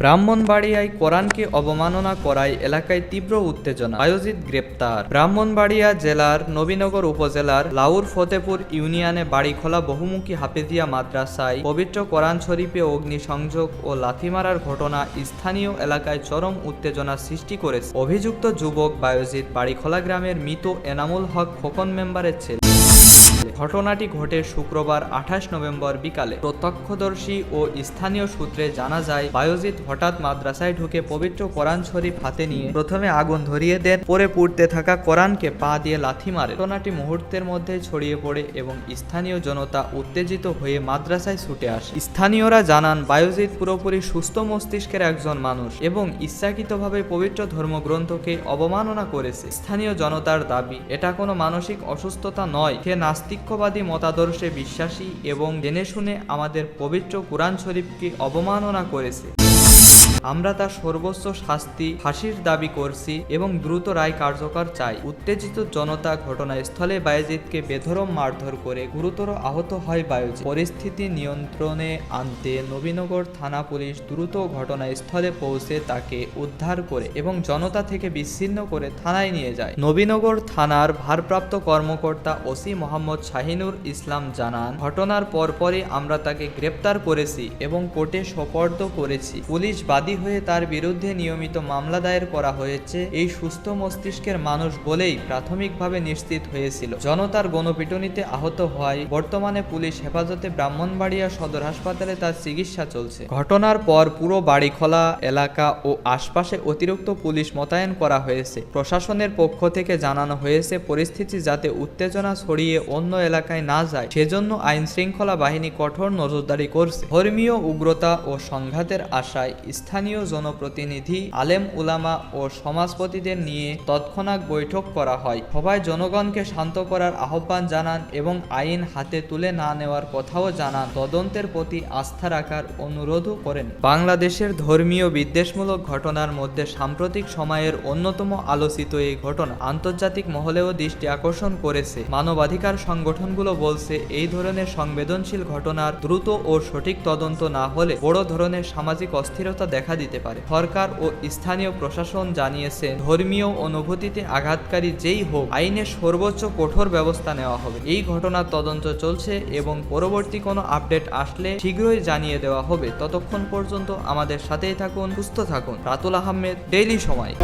ব্রাহ্মণবাড়িয়ায় কোরআনকে অবমাননা করায় এলাকায় তীব্র উত্তেজনা। আয়োজিত গ্রেপ্তার। ব্রাহ্মণবাড়িয়া জেলার নবীনগর উপজেলার লাউর ফতেপুর ইউনিয়নে বাড়িখোলা বহুমুখী হাফেজিয়া মাদ্রাসায় পবিত্র কোরআন শরীফে অগ্নিসংযোগ ও লাথি মারার ঘটনা স্থানীয় এলাকায় চরম উত্তেজনা সৃষ্টি করেছে। অভিযুক্ত যুবক বায়োজিৎ বাড়িখোলা গ্রামের মৃত এনামুল হক খোকন মেম্বারের ছেলে। ঘটনাটি ঘটে শুক্রবার আঠাশ নভেম্বর বিকালে। প্রত্যক্ষদর্শী ও স্থানীয় সূত্রে জানা যায়, বায়োজিৎ হঠাৎ মাদ্রাসায় ঢুকে পবিত্র কোরআন শরীফ হাতে নিয়ে প্রথমে আগুন ধরিয়ে দেন, পরে পুড়তে থাকা কোরআনকে পা দিয়ে লাথি মারে ঘটনাটি মুহূর্তের মধ্যে ছড়িয়ে পড়ে এবং স্থানীয় জনতা উত্তেজিত হয়ে মাদ্রাসায় ছুটে আসে। স্থানীয়রা জানান, বায়োজিৎ পুরোপুরি সুস্থ মস্তিষ্কের একজন মানুষ এবং ইচ্ছাকৃতভাবে পবিত্র ধর্মগ্রন্থকে অবমাননা করেছে। স্থানীয় জনতার দাবি, এটা কোনো মানসিক অসুস্থতা নয়। সে নাস্তিক্যবাদী মতাদর্শে বিশ্বাসী এবং জেনে শুনে আমাদের পবিত্র কোরআন শরীফকে অবমাননা করেছে। আমরা তার সর্বোচ্চ শাস্তি, ফাঁসির দাবি করছি এবং দ্রুত রায় কার্যকর চাই। উত্তেজিত জনতা ঘটনাস্থলে বায়োজিৎকে বেধরম মারধর করে গুরুতর আহত হয় বায়োজিৎ পরিস্থিতি নিয়ন্ত্রণে আনতে নবীনগর থানা পুলিশ দ্রুত ঘটনাস্থলে পৌঁছে তাকে উদ্ধার করে এবং জনতা থেকে বিচ্ছিন্ন করে থানায় নিয়ে যায়। নবীনগর থানার ভারপ্রাপ্ত কর্মকর্তা ওসি মোহাম্মদ শাহিনুর ইসলাম জানান, ঘটনার পরপরই আমরা তাকে গ্রেপ্তার করেছি এবং কোর্টে সোপর্দ করেছি। পুলিশ বাদী হয়ে তার বিরুদ্ধে নিয়মিত মামলা দায়ের করা হয়েছে, এই সুস্থ মস্তিষ্কের মানুষ বলেই প্রাথমিকভাবে নিশ্চিত হয়েছিল। জনতার গণপিটুনিতে আহত হওয়ায় বর্তমানে পুলিশ হেফাজতে ব্রাহ্মণবাড়িয়া সদর হাসপাতালে তার চিকিৎসা চলছে। ঘটনার পর পুরো বাড়িখোলা এলাকা ও আশপাশে অতিরিক্ত পুলিশ মোতায়েন করা হয়েছে। প্রশাসনের পক্ষ থেকে জানানো হয়েছে, পরিস্থিতি যাতে উত্তেজনা ছড়িয়ে অন্য এলাকায় না যায়, সেজন্য আইন শৃঙ্খলা বাহিনী কঠোর নজরদারি করছে। ধর্মীয় উগ্রতা ও সংঘাতের আশায় স্থানীয় জনপ্রতিনিধি, আলেম উলামা ও সমাজপতিদের নিয়ে তৎক্ষণাৎ বৈঠক করা হয়। সবাই জনগণকে শান্ত করার আহ্বান জানান এবং আইন হাতে তুলে না নেওয়ার কথাও জানান। তদন্তের প্রতি আস্থা রাখার অনুরোধও করেন। বাংলাদেশের ধর্মীয় বিদ্বেষমূলক ঘটনার মধ্যে সাম্প্রতিক সময়ের অন্যতম আলোচিত এই ঘটনা আন্তর্জাতিক মহলেও দৃষ্টি আকর্ষণ করেছে। মানবাধিকার সংগঠনগুলো বলছে, এই ধরনের সংবেদনশীল ঘটনার দ্রুত ও সঠিক তদন্ত না হলে বড় ধরনের সামাজিক অস্থিরতা দেখা দিতে পারে। সরকার ও স্থানীয় প্রশাসন জানিয়েছে, ধর্মীয় অনুভূতিতে আঘাতকারী যেই হোক, আইনে সর্বোচ্চ কঠোর ব্যবস্থা নেওয়া হবে। এই ঘটনার তদন্ত চলছে এবং পরবর্তী কোনো আপডেট আসলে শীঘ্রই জানিয়ে দেওয়া হবে। ততক্ষণ পর্যন্ত আমাদের সাথেই থাকুন, সুস্থ থাকুন। রাতুল আহমেদ, ডেইলি সময়।